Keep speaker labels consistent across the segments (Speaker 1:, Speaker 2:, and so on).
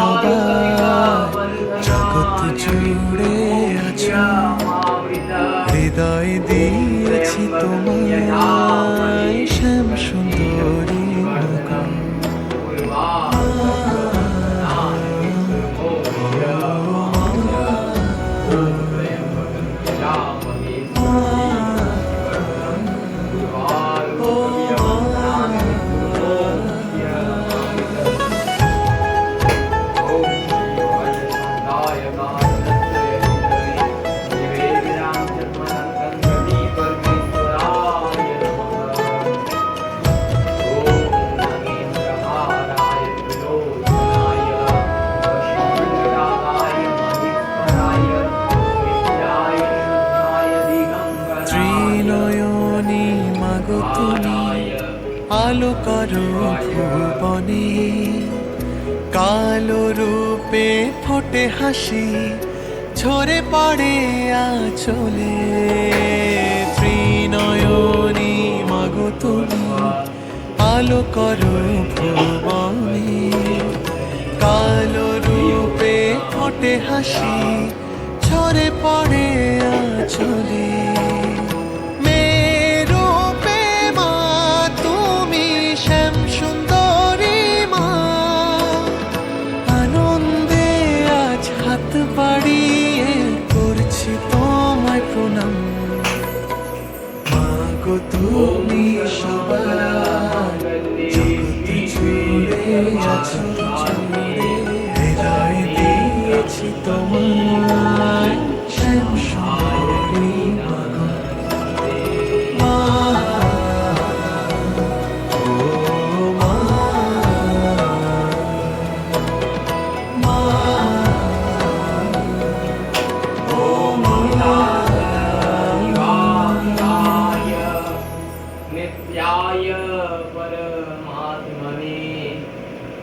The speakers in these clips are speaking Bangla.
Speaker 1: সবাই জগৎ জুড়ে আছো। হৃদয় দিয়ে আলো করো ভুবনে। কালো রূপে ফোটে হাসি, ঝরে পড়ে আচলে। ত্রিনয়নী মাগো তুমি, আলো করো ভুবনে। কালো রূপে ফোটে হাসি, ঝরে পড়ে আচলে। হৃদয় দিয়েছি তোমায় শ্যাম সুন্দরী মা গো। মা ও মা মা ও মা
Speaker 2: नित्याय परमात्मने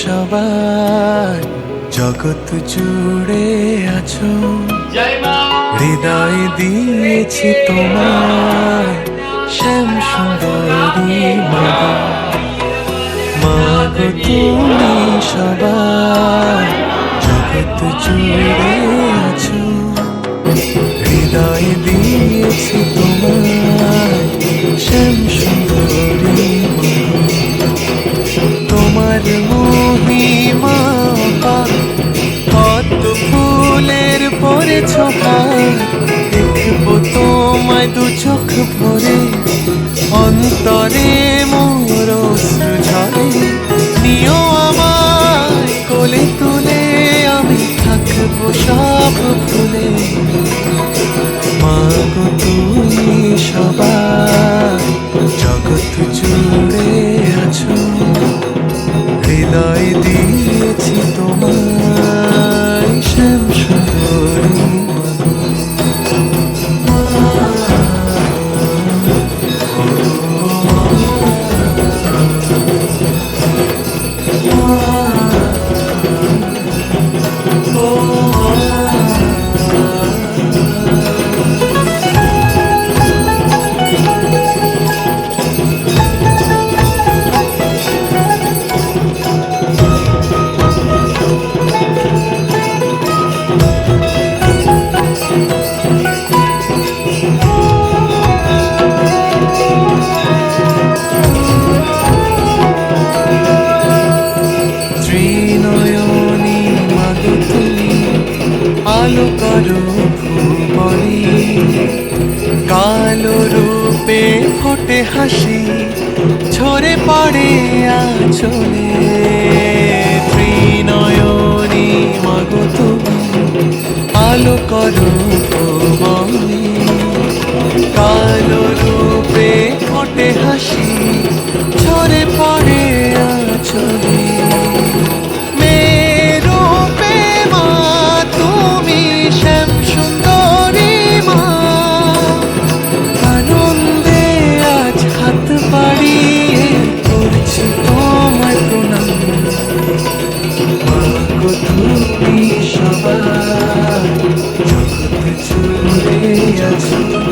Speaker 1: সবাই
Speaker 2: জগত
Speaker 1: জুড়ে আছো। হৃদয় দিয়েছি তোমার শ্যাম সুন্দরী মা। তুমি সবাই জগত জুড়ে আছো। হৃদয় দিয়েছি তোমার শ্যাম সুন্দরী তোমার দেখব তোমায় দু চোখ ভরে অন্তরে। ফোটে হাসি ঝরে পড়ে আচলে। ত্রিনয়নী মাগো তুমি আলো করো কালো রূপে ফোটে হাসি Dios.